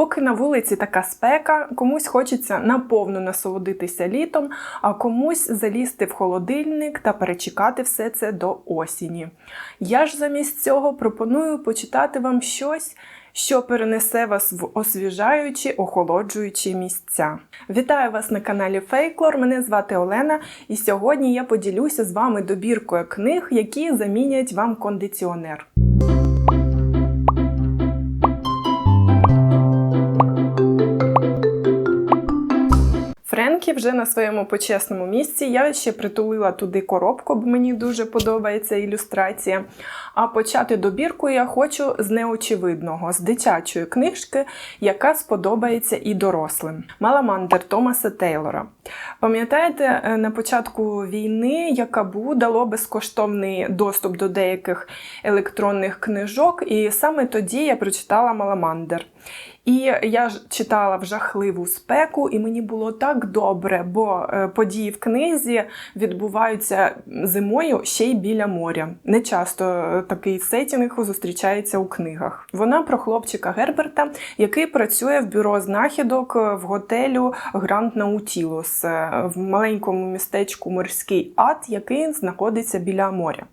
Поки на вулиці така спека, комусь хочеться наповну насолодитися літом, а комусь залізти в холодильник та перечекати все це до осені. Я ж замість цього пропоную почитати вам щось, що перенесе вас в освіжаючі, охолоджуючі місця. Вітаю вас на каналі Фейклор. Мене звати Олена, і сьогодні я поділюся з вами добіркою книг, які замінять вам кондиціонер. Friend. Френкі вже на своєму почесному місці. Я ще притулила туди коробку, бо мені дуже подобається ілюстрація. А почати добірку я хочу з неочевидного, з дитячої книжки, яка сподобається і дорослим. Маламандер Томаса Тейлора. Пам'ятаєте, е, на початку війни Якабу дало безкоштовний доступ до деяких електронних книжок, і саме тоді я прочитала Маламандер. І я читала в жахливу спеку, і мені було так добре, бо е, події в книзі відбуваються зимою ще й біля моря. Не часто е, такий сетінг зустрічається у книгах. Вона про хлопчика Герберта, який працює в бюро знахідок в готелю Гранд Наутілус в маленькому містечку Морський Ад, який знаходиться біля моря.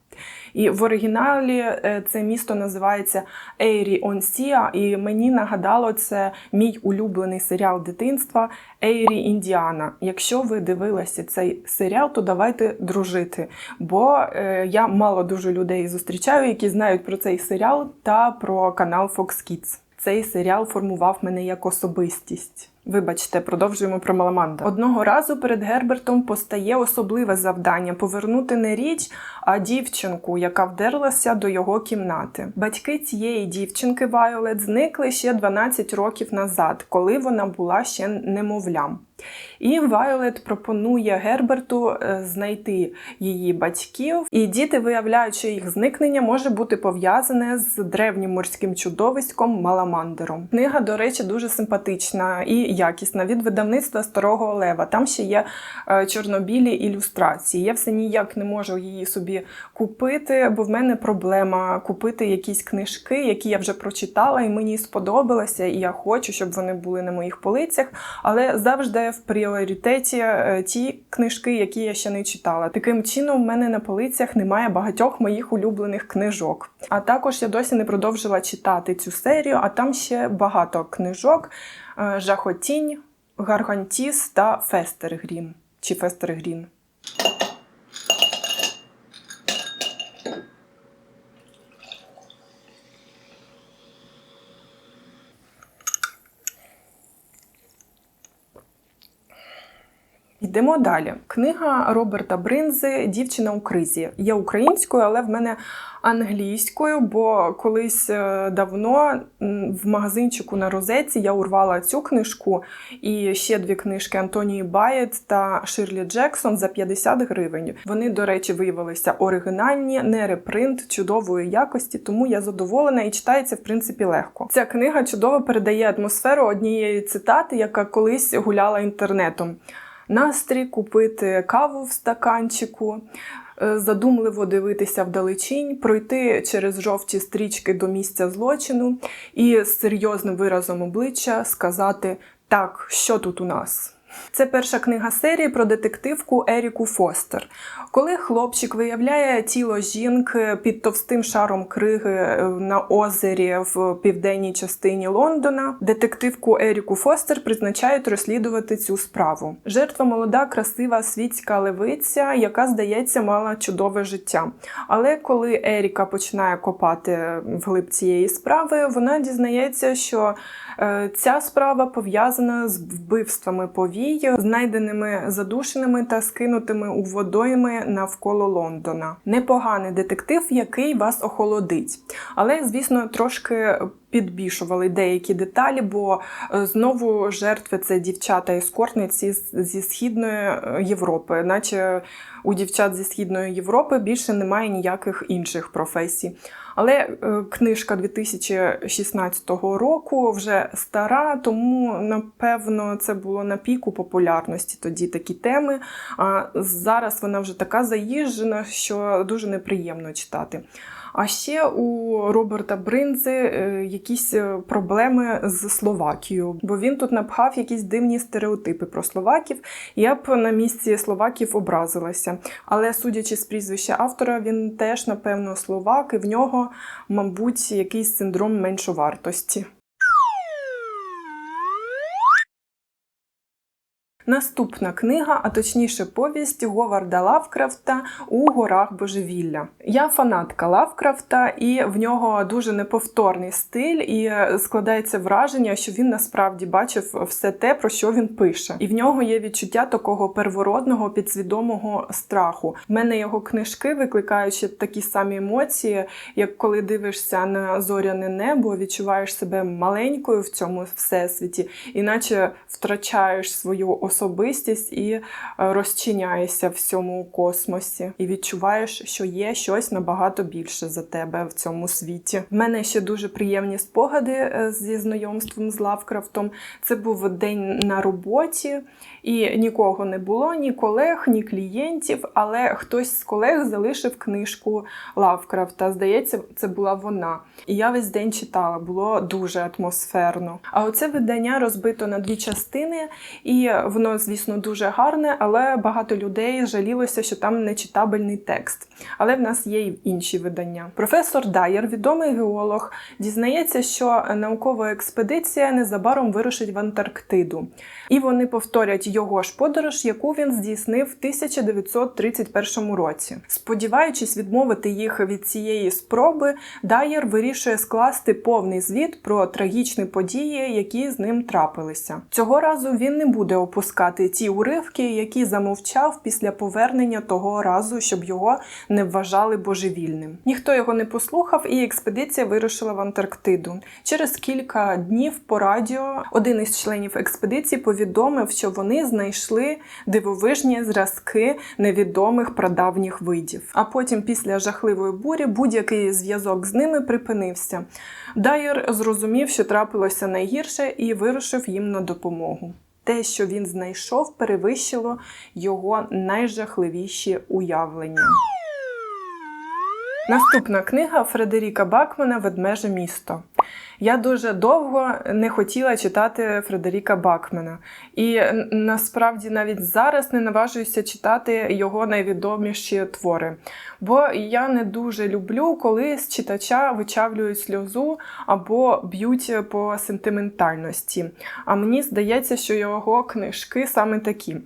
І в оригіналі е, це місто називається Ейрі Онсія, і мені нагадало це мій улюблений серіал дитинства Ейрі Індіана. Якщо ви дивилися цей серіал, то давайте дружити. Бо е, я мало дуже людей зустрічаю, які знають про цей серіал та про канал Fox Kids. Цей серіал формував мене як особистість. Вибачте, продовжуємо про Маламанда. Одного разу перед Гербертом постає особливе завдання повернути не річ, а дівчинку, яка вдерлася до його кімнати. Батьки цієї дівчинки Вайолет зникли ще 12 років назад, коли вона була ще немовлям. І Вайолет пропонує Герберту е, знайти її батьків, і діти виявляють, що їх зникнення може бути пов'язане з древнім морським чудовиськом Маламандером. Книга, до речі, дуже симпатична і якісна від видавництва Старого Лева. Там ще є е, чорнобілі ілюстрації. Я все ніяк не можу її собі купити, бо в мене проблема купити якісь книжки, які я вже прочитала, і мені сподобалося, і я хочу, щоб вони були на моїх полицях, але завжди в пріоритеті е, ті книжки, які я ще не читала. Таким чином, в мене на полицях немає багатьох моїх улюблених книжок. А також я досі не продовжила читати цю серію, а там ще багато книжок: Жахотінь, Гаргантіс та Фестергрін. Чи Фестергрін. Йдемо далі. Книга Роберта Бринзи Дівчина у кризі. Є українською, але в мене англійською, бо колись е, давно в магазинчику на розетці я урвала цю книжку і ще дві книжки Антонії Байет та Ширлі Джексон за 50 гривень. Вони, до речі, виявилися оригінальні, не репринт чудової якості, тому я задоволена і читається в принципі легко. Ця книга чудово передає атмосферу однієї цитати, яка колись гуляла інтернетом настрій, купити каву в стаканчику, е, задумливо дивитися вдалечінь, пройти через жовті стрічки до місця злочину і з серйозним виразом обличчя сказати так, що тут у нас. Це перша книга серії про детективку Еріку Фостер. Коли хлопчик виявляє тіло жінки під товстим шаром криги е, на озері в південній частині Лондона, детективку Еріку Фостер призначають розслідувати цю справу. Жертва молода, красива світська левиця, яка, здається, мала чудове життя. Але коли Еріка починає копати вглиб цієї справи, вона дізнається, що е, ця справа пов'язана з вбивствами повій, знайденими задушеними та скинутими у водойми навколо Лондона. Непоганий детектив, який вас охолодить. Але, звісно, трошки підбільшували деякі деталі, бо е, знову жертви це дівчата ескортниці зі Східної е, Європи, наче у дівчат зі Східної Європи більше немає ніяких інших професій. Але е, книжка 2016 року вже стара, тому напевно це було на піку популярності тоді такі теми. А зараз вона вже така заїжджена, що дуже неприємно читати. А ще у Роберта Бринзи е, якісь е, проблеми з Словакією, бо він тут напхав якісь дивні стереотипи про словаків. Я б на місці словаків образилася. Але судячи з прізвища автора, він теж, напевно, словак, і в нього, мабуть, якийсь синдром меншовартості. Наступна книга, а точніше повість Говарда Лавкрафта у горах божевілля. Я фанатка Лавкрафта, і в нього дуже неповторний стиль, і складається враження, що він насправді бачив все те, про що він пише. І в нього є відчуття такого первородного підсвідомого страху. В мене його книжки викликають ще такі самі емоції, як коли дивишся на зоряне небо, відчуваєш себе маленькою в цьому всесвіті, іначе втрачаєш свою особистість особистість і е, розчиняєшся в цьому космосі, і відчуваєш, що є щось набагато більше за тебе в цьому світі. В мене ще дуже приємні спогади е, зі знайомством з Лавкрафтом. Це був день на роботі, і нікого не було, ні колег, ні клієнтів. Але хтось з колег залишив книжку Лавкрафта. Здається, це була вона. І я весь день читала, було дуже атмосферно. А оце видання розбито на дві частини, і воно Воно, звісно, дуже гарне, але багато людей жалілося, що там нечитабельний текст. Але в нас є й інші видання. Професор Дайер, відомий геолог, дізнається, що наукова експедиція незабаром вирушить в Антарктиду. І вони повторять його ж подорож, яку він здійснив в 1931 році. Сподіваючись відмовити їх від цієї спроби, Дайер вирішує скласти повний звіт про трагічні події, які з ним трапилися. Цього разу він не буде опускати ті уривки, які замовчав після повернення того разу, щоб його не вважали божевільним. Ніхто його не послухав, і експедиція вирушила в Антарктиду. Через кілька днів по радіо один із членів експедиції повідомив, що вони знайшли дивовижні зразки невідомих прадавніх видів. А потім, після жахливої бурі, будь-який зв'язок з ними припинився. Дайер зрозумів, що трапилося найгірше, і вирушив їм на допомогу. Те, що він знайшов, перевищило його найжахливіші уявлення. Наступна книга Фредеріка Бакмана Ведмеже місто. Я дуже довго не хотіла читати Фредеріка Бакмана. І насправді навіть зараз не наважуюся читати його найвідоміші твори. Бо я не дуже люблю, коли з читача вичавлюють сльозу або б'ють по сентиментальності. А мені здається, що його книжки саме такі.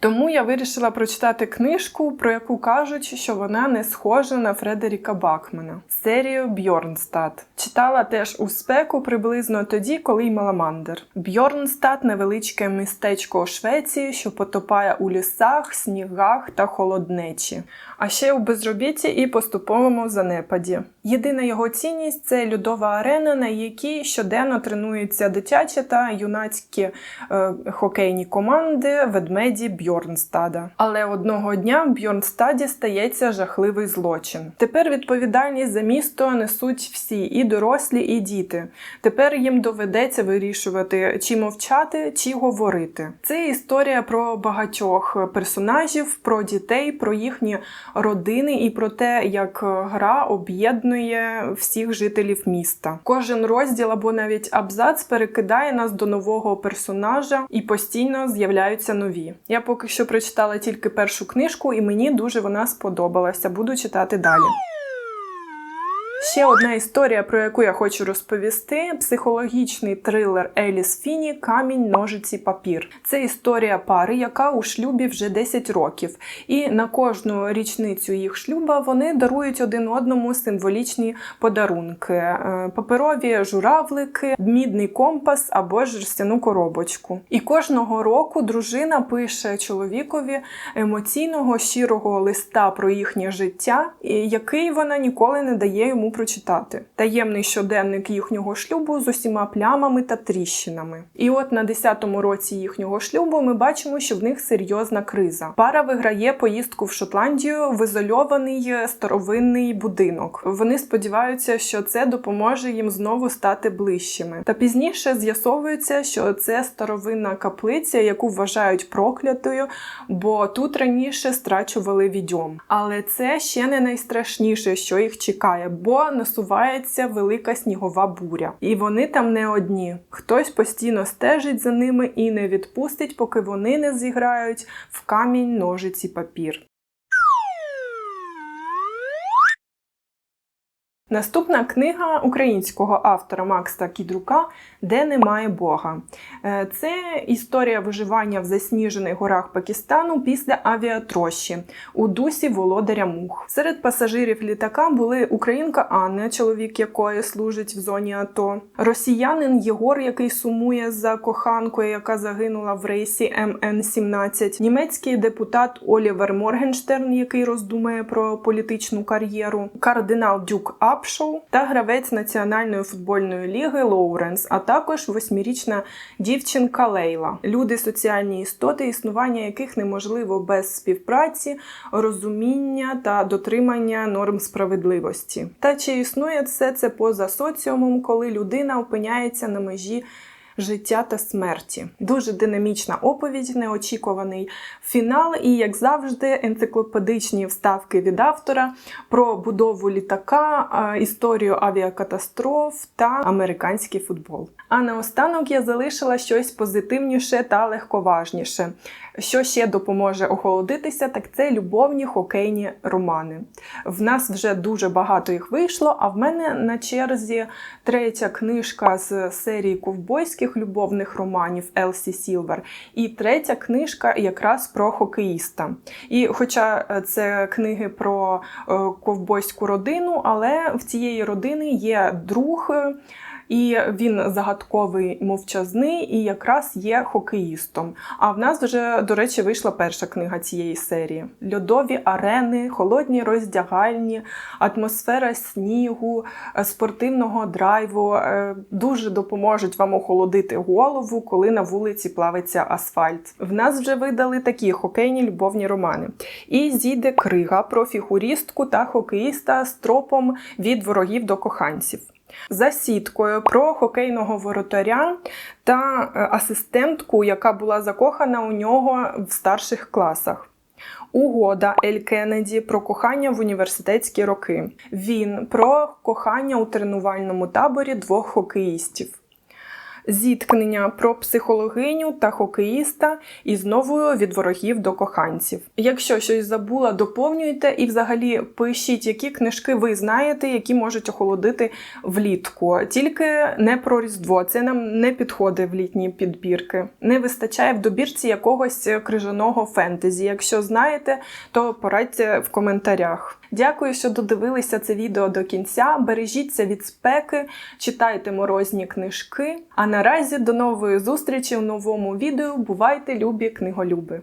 Тому я вирішила прочитати книжку, про яку кажуть, що вона не схожа на Фредеріка Бакмана. Серію Бьорнстад. Читала теж у спеку приблизно тоді, коли й Маламандер. Бьорнстад невеличке містечко у Швеції, що потопає у лісах, снігах та холоднечі. А ще у безробітті і поступовому занепаді. Єдина його цінність це льодова арена, на якій щоденно тренуються дитячі та юнацькі е, хокейні команди ведмеді Бьорнстада. Але одного дня в Бьорнстаді стається жахливий злочин. Тепер відповідальність за місто несуть всі і дорослі, і діти. Тепер їм доведеться вирішувати, чи мовчати, чи говорити. Це історія про багатьох персонажів, про дітей, про їхні родини і про те, як гра об'єднує всіх жителів міста. Кожен розділ або навіть абзац перекидає нас до нового персонажа і постійно з'являються нові. Я поки що прочитала тільки першу книжку, і мені дуже вона сподобалася. Буду читати далі. Ще одна історія, про яку я хочу розповісти: психологічний трилер Еліс Фіні Камінь, ножиці, папір. Це історія пари, яка у шлюбі вже 10 років. І на кожну річницю їх шлюба вони дарують один одному символічні подарунки: е, паперові журавлики, мідний компас або жерстяну коробочку. І кожного року дружина пише чоловікові емоційного щирого листа про їхнє життя, який вона ніколи не дає йому прочитати прочитати. Таємний щоденник їхнього шлюбу з усіма плямами та тріщинами. І от на 10-му році їхнього шлюбу ми бачимо, що в них серйозна криза. Пара виграє поїздку в Шотландію в ізольований е, старовинний будинок. Вони сподіваються, що це допоможе їм знову стати ближчими. Та пізніше з'ясовується, що це старовинна каплиця, яку вважають проклятою, бо тут раніше страчували відьом. Але це ще не найстрашніше, що їх чекає, бо насувається велика снігова буря. І вони там не одні. Хтось постійно стежить за ними і не відпустить, поки вони не зіграють в камінь, ножиці, папір. Наступна книга українського автора Макса Кідрука Де немає Бога. Е, Це історія виживання в засніжених горах Пакистану після авіатрощі у дусі володаря мух. Серед пасажирів літака були українка Анна, чоловік якої служить в зоні АТО, росіянин Єгор, який сумує за коханкою, яка загинула в рейсі МН-17, німецький депутат Олівер Моргенштерн, який роздумує про політичну кар'єру, кардинал Дюк Апшоу та гравець національної футбольної ліги Лоуренс, а також восьмирічна дівчинка Лейла. Люди соціальні істоти, існування яких неможливо без співпраці, розуміння та дотримання норм справедливості. Та чи існує все це поза соціумом, коли людина опиняється на межі? Життя та смерті. Дуже динамічна оповідь, неочікуваний фінал, і, як завжди, енциклопедичні вставки від автора про будову літака, історію авіакатастроф та американський футбол. А наостанок я залишила щось позитивніше та легковажніше. Що ще допоможе охолодитися, так це любовні хокейні романи. В нас вже дуже багато їх вийшло, а в мене на черзі третя книжка з серії ковбойських любовних романів Елсі Сілвер, і третя книжка якраз про хокеїста. І хоча е, це книги про е, ковбойську родину, але в цієї родини є друг. І він загадковий мовчазний і якраз є хокеїстом. А в нас вже, до речі, вийшла перша книга цієї серії: льодові арени, холодні роздягальні, атмосфера снігу, е, спортивного драйву е, дуже допоможуть вам охолодити голову, коли на вулиці плавиться асфальт. В нас вже видали такі хокейні любовні романи. І зійде крига про фігуристку та хокеїста з тропом від ворогів до коханців за сіткою про хокейного воротаря та е, асистентку, яка була закохана у нього в старших класах. Угода Ель Кеннеді про кохання в університетські роки. Він про кохання у тренувальному таборі двох хокеїстів. Зіткнення про психологиню та хокеїста і знову від ворогів до коханців. Якщо щось забула, доповнюйте і взагалі пишіть, які книжки ви знаєте, які можуть охолодити влітку. Тільки не про Різдво, це нам не підходить в літні підбірки. Не вистачає в добірці якогось крижаного фентезі. Якщо знаєте, то порадьте в коментарях. Дякую, що додивилися це відео до кінця. Бережіться від спеки, читайте морозні книжки. А наразі до нової зустрічі в новому відео. Бувайте, любі книголюби!